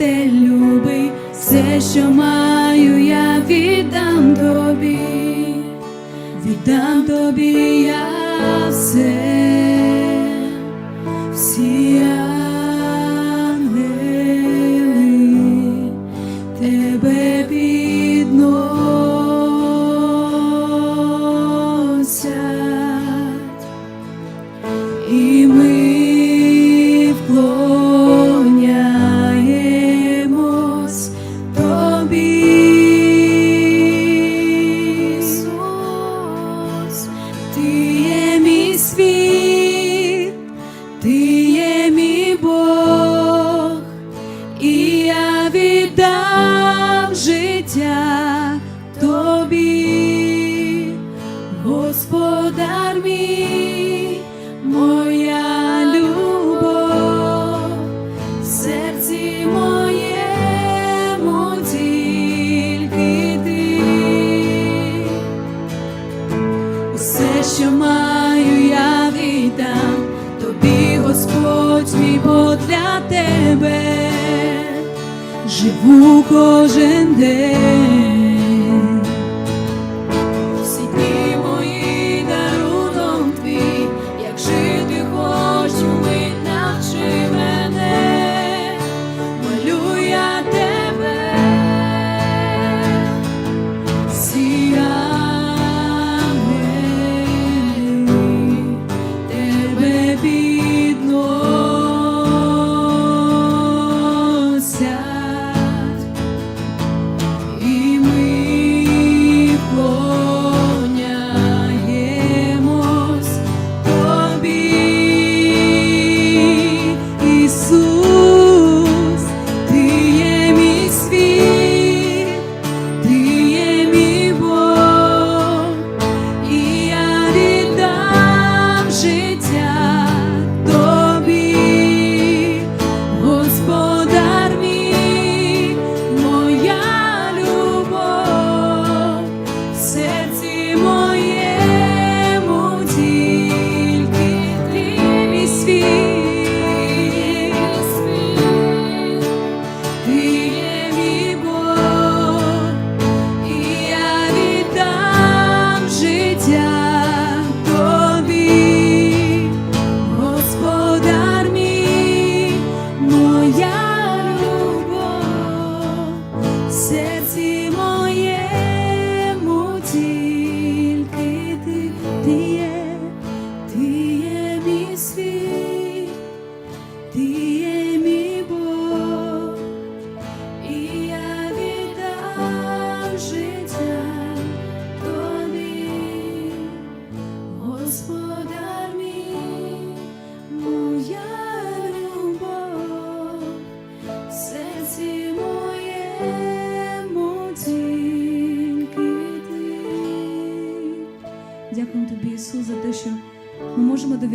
Спаситель любий, все, що маю, я віддам тобі, віддам тобі я все,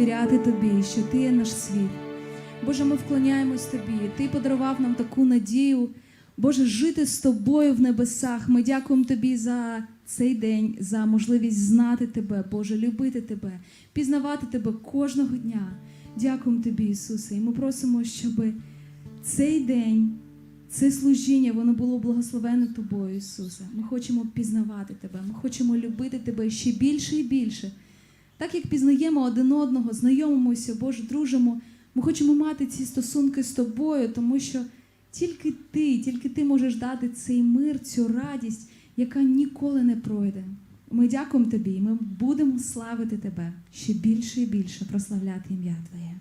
довіряти тобі, що ти є наш світ. Боже, ми вклоняємось тобі. Ти подарував нам таку надію. Боже, жити з тобою в небесах. Ми дякуємо тобі за цей день, за можливість знати тебе, Боже, любити тебе, пізнавати тебе кожного дня. Дякуємо тобі, Ісусе. І ми просимо, щоб цей день, це служіння, воно було благословене тобою, Ісусе. Ми хочемо пізнавати тебе, ми хочемо любити тебе ще більше і більше. Так як пізнаємо один одного, знайомимося, Боже, дружимо, ми хочемо мати ці стосунки з тобою, тому що тільки ти, тільки ти можеш дати цей мир, цю радість, яка ніколи не пройде. Ми дякуємо тобі, і ми будемо славити тебе ще більше і більше, прославляти ім'я Твоє.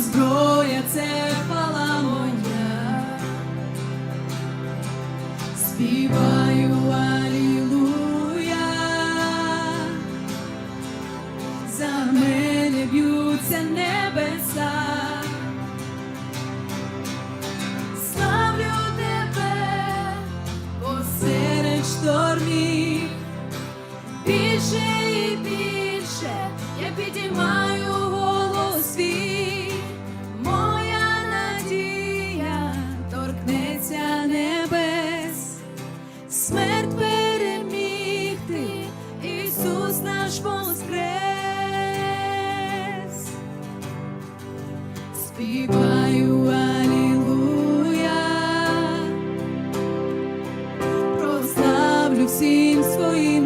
зброя це пала моя співа. всім своїм.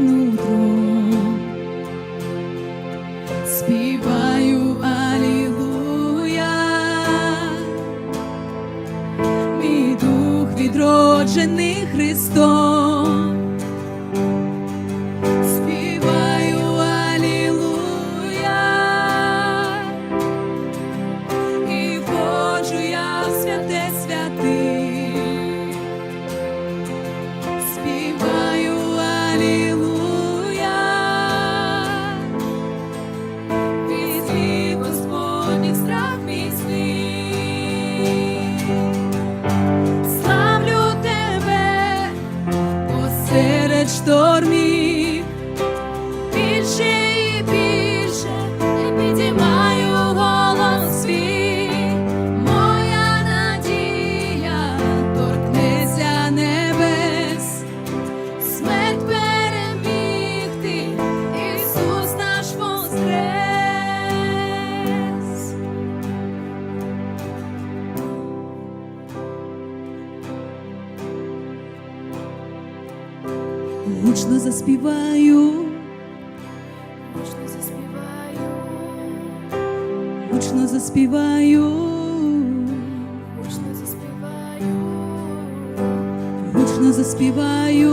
Заспіваю,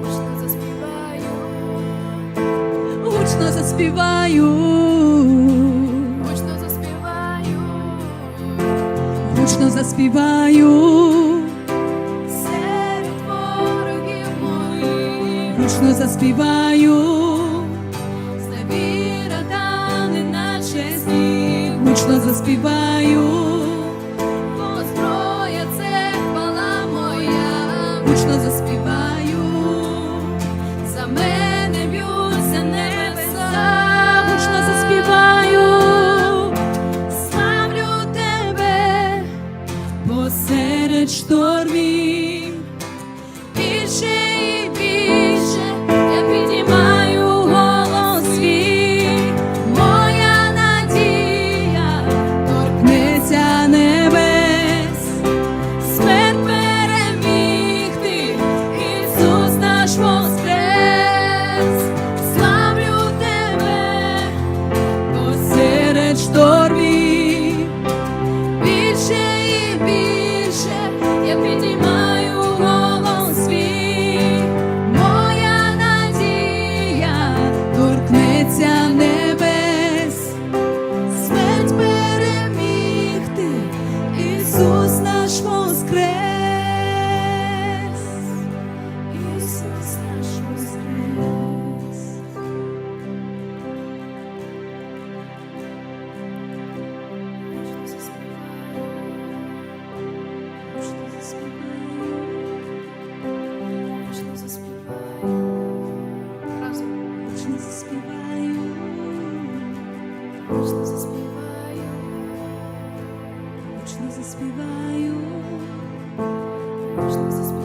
гучно заспіваю, гучно заспіваю, гучно заспіваю, гучно заспіваю, серед ворогів моїх, гучно заспіваю, зневіра та неначе сніг, гучно заспіваю, гучно заспіваю,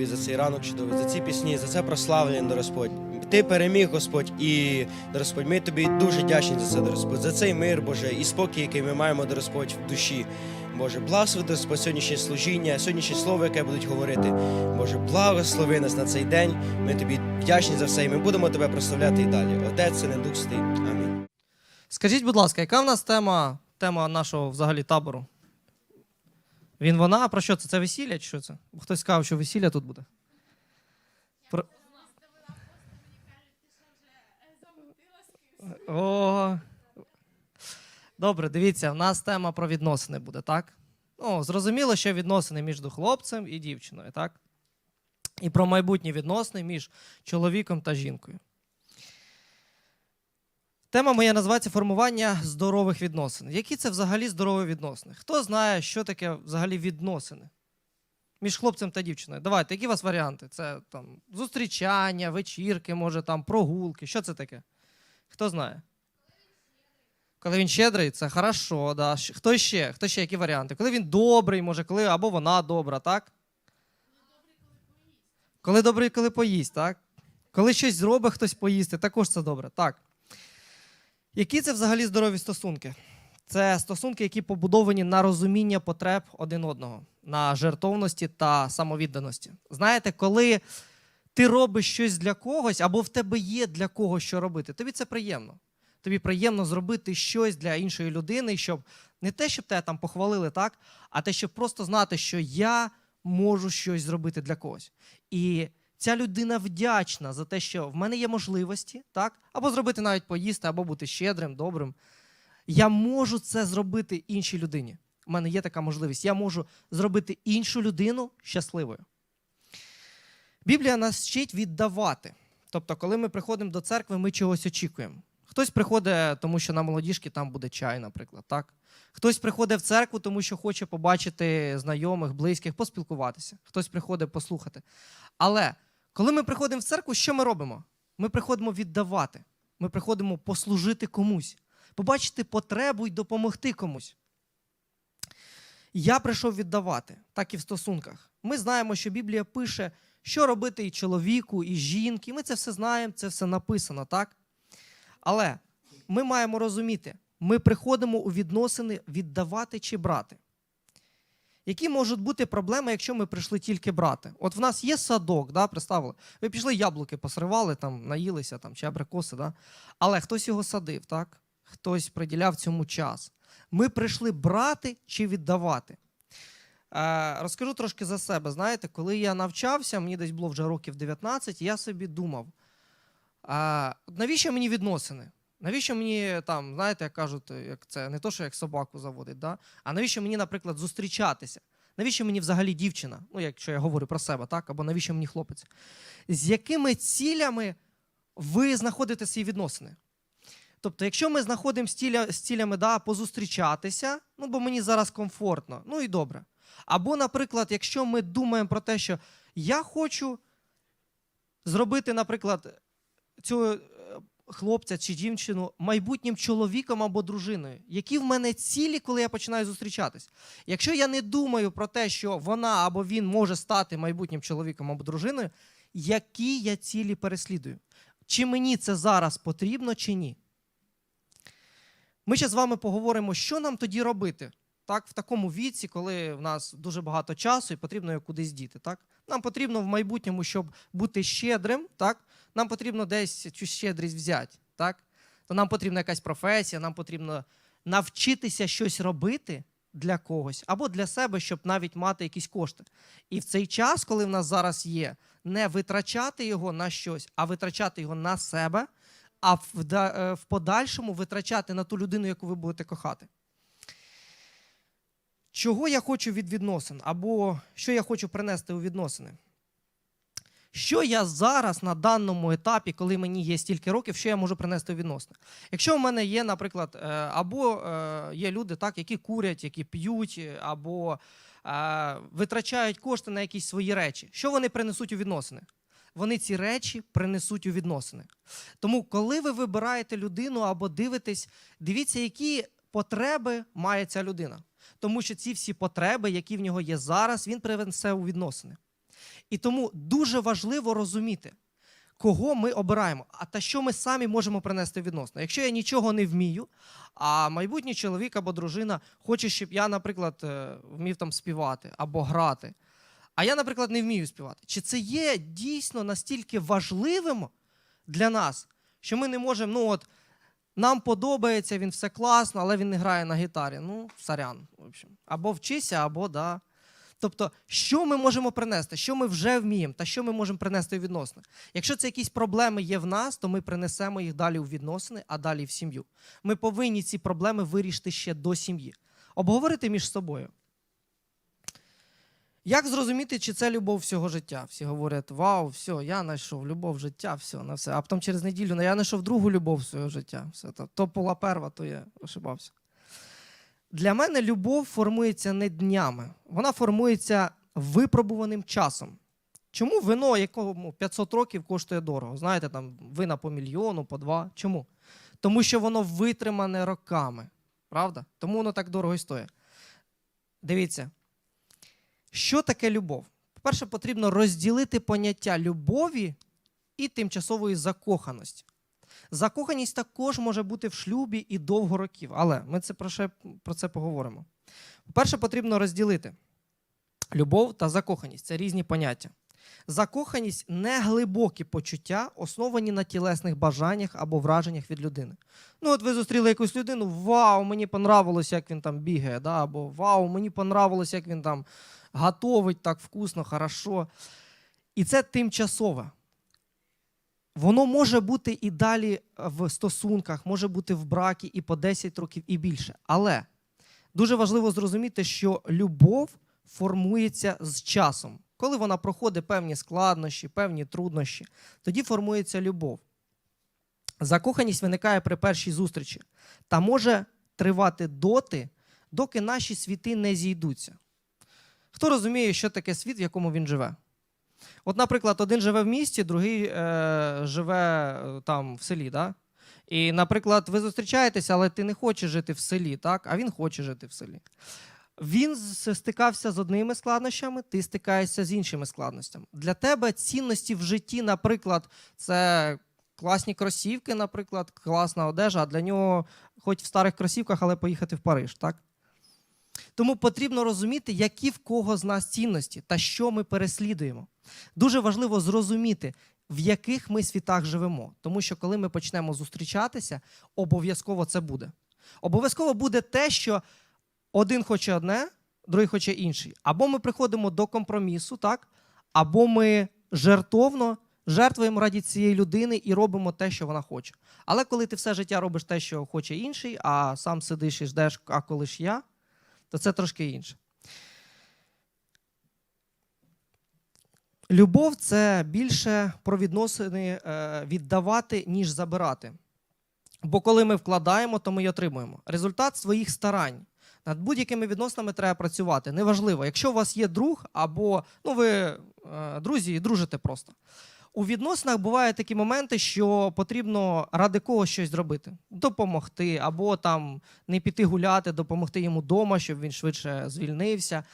тобі за цей ранок чудовий, за ці пісні, за це прославлення, Господь. Ти переміг, Господь, і Господь, ми тобі дуже вдячні за це, Господь, за цей мир, Боже, і спокій, який ми маємо, Господь, в душі. Боже, благослови, Господь, сьогоднішнє служіння, сьогоднішнє слово, яке будуть говорити. Боже, благослови нас на цей день. Ми тобі вдячні за все, і ми будемо тебе прославляти і далі. Отець, Син і Дух Святий. Амінь. Скажіть, будь ласка, яка в нас тема, тема нашого взагалі табору? Він вона? А Про що це? Це весілля чи що це? Хтось сказав, що весілля тут буде. Про... О. Добре, дивіться, в нас тема про відносини буде, так? Ну, зрозуміло, що відносини між хлопцем і дівчиною, так? І про майбутні відносини між чоловіком та жінкою. Тема моя називається формування здорових відносин. Які це взагалі здорові відносини? Хто знає, що таке взагалі відносини між хлопцем та дівчиною? Давайте, які у вас варіанти? Це там зустрічання, вечірки, може там прогулки. Що це таке? Хто знає? Коли він щедрий, це хорошо. Да. Хто ще? Хто ще які варіанти? Коли він добрий, може, коли або вона добра, так? Коли добрий, коли поїсть, так? Коли щось зробить хтось поїсти, також це добре. Так. Які це взагалі здорові стосунки? Це стосунки, які побудовані на розуміння потреб один одного, на жертовності та самовідданості. Знаєте, коли ти робиш щось для когось, або в тебе є для когось що робити, тобі це приємно. Тобі приємно зробити щось для іншої людини, щоб не те, щоб тебе там похвалили, так, а те, щоб просто знати, що я можу щось зробити для когось. І ця людина вдячна за те, що в мене є можливості, так, або зробити навіть поїсти, або бути щедрим, добрим. Я можу це зробити іншій людині. У мене є така можливість. Я можу зробити іншу людину щасливою. Біблія нас вчить віддавати. Тобто, коли ми приходимо до церкви, ми чогось очікуємо. Хтось приходить, тому що на молодіжки там буде чай, наприклад. так? Хтось приходить в церкву, тому що хоче побачити знайомих, близьких, поспілкуватися. Хтось приходить послухати. Але коли ми приходимо в церкву, що ми робимо? Ми приходимо віддавати. Ми приходимо послужити комусь, побачити потребу і допомогти комусь. Я прийшов віддавати, так і в стосунках. Ми знаємо, що Біблія пише, що робити і чоловіку, і жінки. Ми це все знаємо, це все написано, так? Але ми маємо розуміти, ми приходимо у відносини віддавати чи брати. Які можуть бути проблеми, якщо ми прийшли тільки брати? От в нас є садок, да, представили? Ви пішли яблуки посривали, там, наїлися там, чи абрикоси, да? але хтось його садив, так? хтось приділяв цьому час. Ми прийшли брати чи віддавати. Е, розкажу трошки за себе. Знаєте, коли я навчався, мені десь було вже років 19, я собі думав, а, навіщо мені відносини? Навіщо мені там, знаєте, як кажуть, як це не то, що як собаку заводить, да? а навіщо мені, наприклад, зустрічатися? Навіщо мені взагалі дівчина? Ну, якщо я говорю про себе, так? Або навіщо мені хлопець? З якими цілями ви знаходите свої відносини? Тобто, якщо ми знаходимо з, ціля, з цілями да, позустрічатися, ну бо мені зараз комфортно, ну і добре. Або, наприклад, якщо ми думаємо про те, що я хочу зробити, наприклад, е, хлопця чи дівчину майбутнім чоловіком або дружиною, які в мене цілі, коли я починаю зустрічатись. Якщо я не думаю про те, що вона або він може стати майбутнім чоловіком або дружиною, які я цілі переслідую? Чи мені це зараз потрібно, чи ні? Ми ще з вами поговоримо, що нам тоді робити. Так, в такому віці, коли в нас дуже багато часу і потрібно його кудись діти. Так? Нам потрібно в майбутньому, щоб бути щедрим, так? нам потрібно десь цю щедрість взяти. Так? То нам потрібна якась професія, нам потрібно навчитися щось робити для когось або для себе, щоб навіть мати якісь кошти. І в цей час, коли в нас зараз є, не витрачати його на щось, а витрачати його на себе, а в, е, подальшому витрачати на ту людину, яку ви будете кохати. Чого я хочу від відносин, або що я хочу принести у відносини? Що я зараз на даному етапі, коли мені є стільки років, що я можу принести у відносини? Якщо в мене є, наприклад, е, або е, є люди, так, які курять, які п'ють, е, або витрачають кошти на якісь свої речі, що вони принесуть у відносини? Вони ці речі принесуть у відносини. Тому, коли ви вибираєте людину або дивитесь, дивіться, які потреби має ця людина. Тому що ці всі потреби, які в нього є зараз, він принесе у відносини. І тому дуже важливо розуміти, кого ми обираємо, а та що ми самі можемо принести в відносини. Якщо я нічого не вмію, а майбутній чоловік або дружина хоче, щоб я, наприклад, е, вмів там співати або грати. А я, наприклад, не вмію співати. Чи це є дійсно настільки важливим для нас, що ми не можемо, ну от, нам подобається, він все класно, але він не грає на гітарі. Ну, сорян, в общем. Або вчися, або да. Тобто, що ми можемо принести, що ми вже вміємо, та що ми можемо принести у відносини. Якщо це якісь проблеми є в нас, то ми принесемо їх далі у відносини, а далі в сім'ю. Ми повинні ці проблеми вирішити ще до сім'ї. Обговорити між собою. Як зрозуміти, чи це любов всього життя? Всі говорять, вау, все, я знайшов любов життя, все, на все. А потім через неділю, ну я знайшов другу любов свого життя. Все, то, то була перва, то я ошибався. Для мене любов формується не днями, вона формується випробуваним часом. Чому вино, якому 500 років коштує дорого? Знаєте, там вина по мільйону, по два. Чому? Тому що воно витримане роками. Правда? Тому воно так дорого і стоїть. Дивіться, що таке любов? По-перше, потрібно розділити поняття любові і тимчасової закоханості. Закоханість також може бути в шлюбі і довго років, але ми це про, це поговоримо. По-перше, потрібно розділити любов та закоханість це різні поняття. Закоханість не глибокі почуття, основані на тілесних бажаннях або враженнях від людини. Ну, от ви зустріли якусь людину, вау, мені понравилось, як він там бігає, да? або вау, мені понравилось, як він там готовить так вкусно, хорошо. І це тимчасове. Воно може бути і далі в стосунках, може бути в бракі і по 10 років, і більше. Але дуже важливо зрозуміти, що любов формується з часом. Коли вона проходить певні складнощі, певні труднощі, тоді формується любов. Закоханість виникає при першій зустрічі та може тривати доти, доки наші світи не зійдуться. Хто розуміє, що таке світ, в якому він живе? От, наприклад, один живе в місті, другий е, живе е, там в селі. Да? І, наприклад, ви зустрічаєтеся, але ти не хочеш жити в селі, так? а він хоче жити в селі. Він стикався з одними складнощами, ти стикаєшся з іншими складностями. Для тебе цінності в житті, наприклад, це класні кросівки, наприклад, класна одежа, а для нього хоч в старих кросівках, але поїхати в Париж. Так? Тому потрібно розуміти, які в кого з нас цінності та що ми переслідуємо. Дуже важливо зрозуміти, в яких ми світах живемо. Тому що коли ми почнемо зустрічатися, обов'язково це буде. Обов'язково буде те, що один хоче одне, другий хоче інший. Або ми приходимо до компромісу, так? або ми жертовно жертвуємо раді цієї людини і робимо те, що вона хоче. Але коли ти все життя робиш те, що хоче інший, а сам сидиш і ждеш, а коли ж я, то це трошки інше. Любов це більше про відносини е, віддавати, ніж забирати. Бо коли ми вкладаємо, то ми й отримуємо. Результат своїх старань. Над будь-якими відносинами треба працювати. Неважливо, якщо у вас є друг, або ну, ви е, друзі і дружите просто. У відносинах бувають такі моменти, що потрібно ради когось щось зробити, допомогти, або там не піти гуляти, допомогти йому вдома, щоб він швидше звільнився.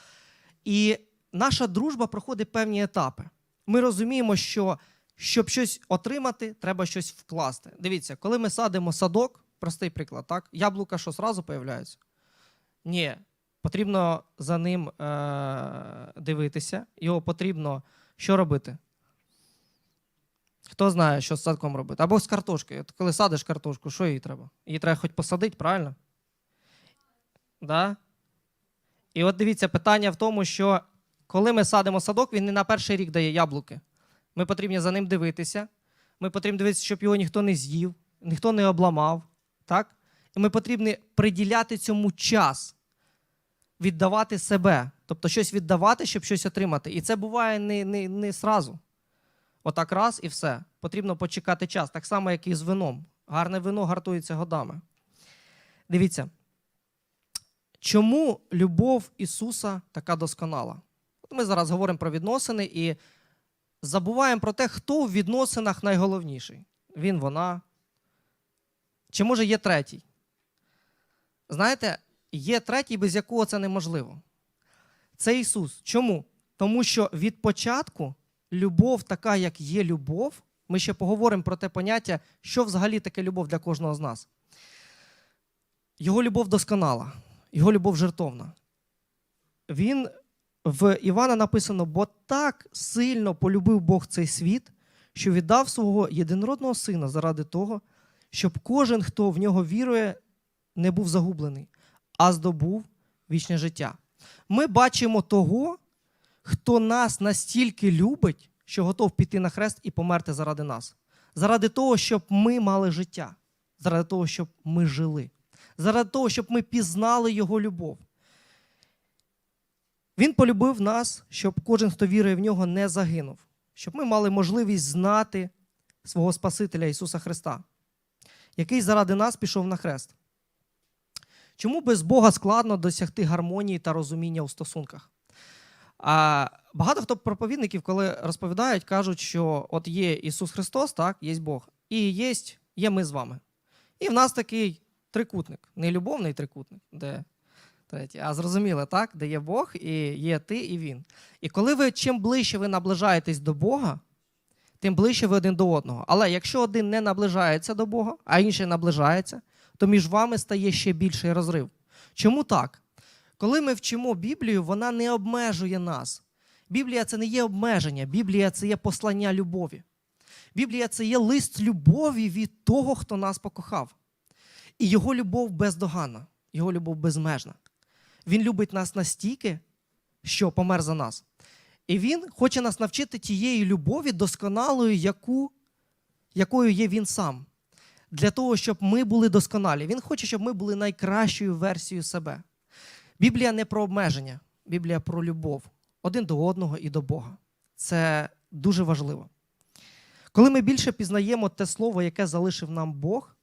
І наша дружба проходить певні етапи. Ми розуміємо, що щоб щось отримати, треба щось вкласти. Дивіться, коли ми садимо садок, простий приклад, так? Яблука що зразу появляються? Ні. Потрібно за ним е- дивитися. Його потрібно що робити? Хто знає, що з садком робити? Або з картошкою. От коли садиш картошку, що їй треба? Її треба хоч посадити, правильно? Да? І от дивіться, питання в тому, що коли ми садимо садок, він не на перший рік дає яблуки. Ми потрібні за ним дивитися. Ми потрібно дивитися, щоб його ніхто не з'їв, ніхто не обламав. Так? І ми потрібні приділяти цьому час, віддавати себе. Тобто щось віддавати, щоб щось отримати. І це буває не, не, не сразу. Отак раз і все. Потрібно почекати час. Так само, як і з вином. Гарне вино гартується годами. Дивіться, чому любов Ісуса така досконала? Ми зараз говоримо про відносини і забуваємо про те, хто в відносинах найголовніший. Він, вона. Чи може є третій? Знаєте, є третій, без якого це неможливо. Це Ісус. Чому? Тому що від початку любов, така, як є любов, ми ще поговоримо про те поняття, що взагалі таке любов для кожного з нас. Його любов досконала, його любов жертовна. Він в Івана написано: бо так сильно полюбив Бог цей світ, що віддав свого єдинородного сина заради того, щоб кожен, хто в нього вірує, не був загублений, а здобув вічне життя. Ми бачимо того, хто нас настільки любить, що готов піти на хрест і померти заради нас. Заради того, щоб ми мали життя, заради того, щоб ми жили, заради того, щоб ми пізнали Його любов. Він полюбив нас, щоб кожен, хто вірує в нього, не загинув, щоб ми мали можливість знати свого Спасителя Ісуса Христа, який заради нас пішов на хрест. Чому без Бога складно досягти гармонії та розуміння у стосунках? А багато хто проповідників, коли розповідають, кажуть, що от є Ісус Христос, так, є Бог, і є, є ми з вами. І в нас такий трикутник, не любовний трикутник, де третій, а зрозуміло, так? Де є Бог, і є ти, і він. І коли ви чим ближче ви наближаєтесь до Бога, тим ближче ви один до одного. Але якщо один не наближається до Бога, а інший наближається, то між вами стає ще більший розрив. Чому так? Коли ми вчимо Біблію, вона не обмежує нас. Біблія це не є обмеження, Біблія це є послання любові. Біблія це є лист любові від того, хто нас покохав. І його любов бездоганна, його любов безмежна. Він любить нас настільки, що помер за нас. І він хоче нас навчити тієї любові досконалої, яку, якою є він сам. Для того, щоб ми були досконалі. Він хоче, щоб ми були найкращою версією себе. Біблія не про обмеження, Біблія про любов один до одного і до Бога. Це дуже важливо. Коли ми більше пізнаємо те слово, яке залишив нам Бог,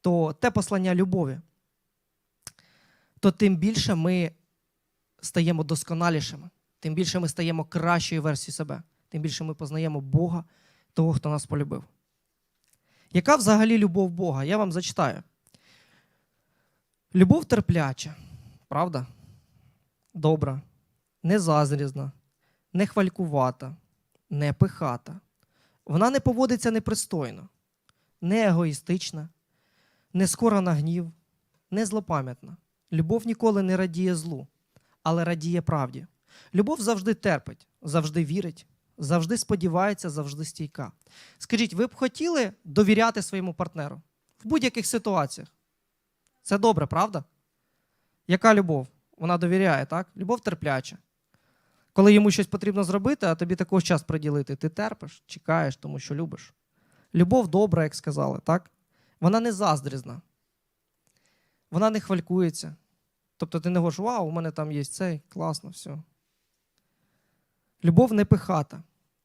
то те послання любові, то тим більше ми стаємо досконалішими, тим більше ми стаємо кращою версією себе, тим більше ми познаємо Бога, того, хто нас полюбив. Яка взагалі любов Бога? Я вам зачитаю. Любов терпляча, правда? Добра, незазрізна, не хвалькувата, не пихата. Вона не поводиться непристойно, не егоїстична, не скора на гнів, не злопам'ятна. Любов ніколи не радіє злу, але радіє правді. Любов завжди терпить, завжди вірить, завжди сподівається, завжди стійка. Скажіть, ви б хотіли довіряти своєму партнеру в будь-яких ситуаціях? Це добре, правда? Яка любов? Вона довіряє, так? Любов терпляча. Коли йому щось потрібно зробити, а тобі також час приділити, ти терпиш, чекаєш, тому що любиш. Любов добра, як сказали, так? Вона не заздрізна. Вона не хвалькується. Тобто ти не говориш, вау, у мене там є цей, класно, все. Любов не пихата,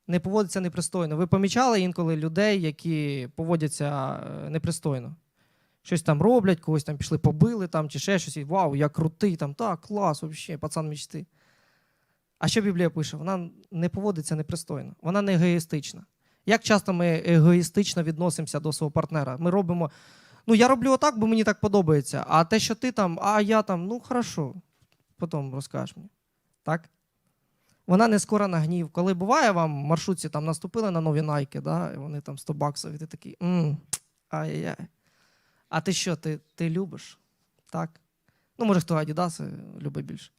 не поводиться непристойно. Ви помічали інколи людей, які поводяться е, непристойно. Щось там роблять, когось там пішли, побили там, чи ще щось. І, Вау, я крутий, там, так, клас, взагалі, пацан мечти. А що Біблія пише? Вона не поводиться непристойно, вона не егоїстична. Як часто ми егоїстично відносимося до свого партнера? Ми робимо, ну я роблю отак, бо мені так подобається. А те, що ти там, а я там, ну хорошо, потім розкажеш мені. Так? Вона не скора на гнів. Коли буває вам в маршрутці там наступили на нові найки, да, і вони там 100 баксів, і ти такий, ай-яй-яй. А ти що, ти, ти любиш? Так? Ну, може, хто Адідаси любить більше.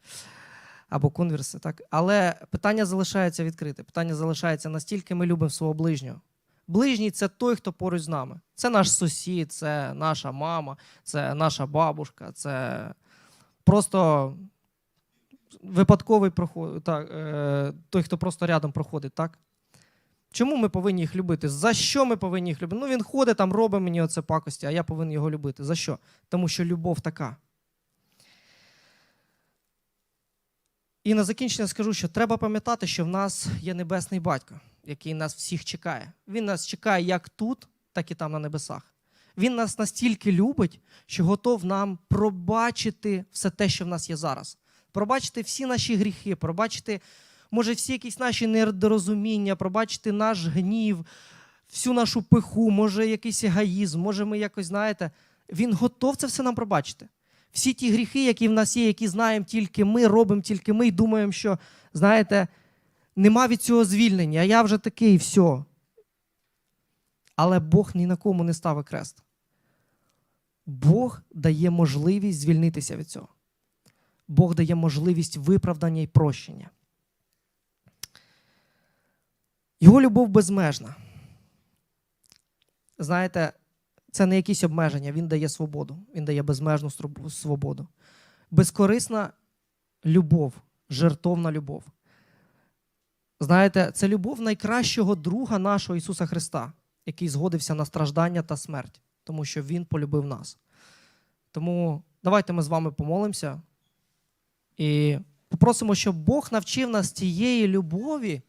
Або конверси, так? Але питання залишається відкрите. Питання залишається настільки ми любимо свого ближнього. Ближній це той, хто поруч з нами. Це наш сусід, це наша мама, це наша бабушка, це просто випадковий проход, так, е, той, хто просто рядом проходить, так? Чому ми повинні їх любити? За що ми повинні їх любити? Ну, він ходить, там робить мені оце пакості, а я повинен його любити. За що? Тому що любов така. І на закінчення скажу, що треба пам'ятати, що в нас є небесний батько, який нас всіх чекає. Він нас чекає як тут, так і там на небесах. Він нас настільки любить, що готов нам пробачити все те, що в нас є зараз. Пробачити всі наші гріхи, пробачити, може, всі якісь наші недорозуміння, пробачити наш гнів, всю нашу пиху, може, якийсь егоїзм, може, ми якось, знаєте, він готов це все нам пробачити. Всі ті гріхи, які в нас є, які знаємо тільки ми, робимо тільки ми, і думаємо, що, знаєте, нема від цього звільнення, а я вже такий, все. Але Бог ні на кому не ставить крест. Бог дає можливість звільнитися від цього. Бог дає можливість виправдання і прощення. Його любов безмежна. Знаєте, це не якісь обмеження, він дає свободу, він дає безмежну свободу. Безкорисна любов, жертовна любов. Знаєте, це любов найкращого друга нашого Ісуса Христа, який згодився на страждання та смерть, тому що Він полюбив нас. Тому давайте ми з вами помолимося і попросимо, щоб Бог навчив нас тієї любові,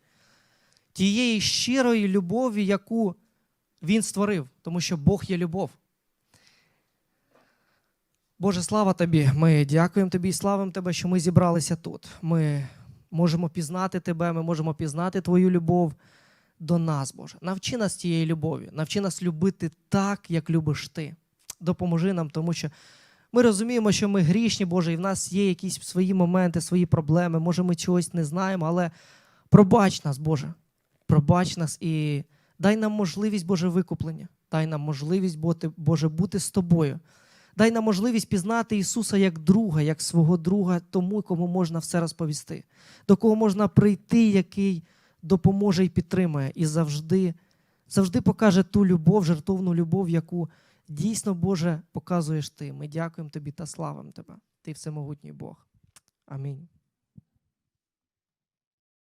тієї щирої любові, яку Він створив, тому що Бог є любов. Боже, слава тобі! Ми дякуємо тобі і славимо тебе, що ми зібралися тут. Ми можемо пізнати тебе, ми можемо пізнати твою любов до нас, Боже. Навчи нас тієї любові, навчи нас любити так, як любиш ти. допоможи нам, тому що ми розуміємо, що ми грішні, Боже, і в нас є якісь свої моменти, свої проблеми. Може, ми чогось не знаємо, але пробач нас, Боже. Пробач нас і дай нам можливість, Боже, викуплення. Дай нам можливість, бути, Боже, бути з тобою. Дай нам можливість пізнати Ісуса як друга, як свого друга, тому, кому можна все розповісти, до кого можна прийти, який допоможе і підтримує, і завжди, завжди покаже ту любов, жертовну любов, яку дійсно, Боже, показуєш ти. Ми дякуємо тобі та славимо тебе. Ти всемогутній Бог. Амінь.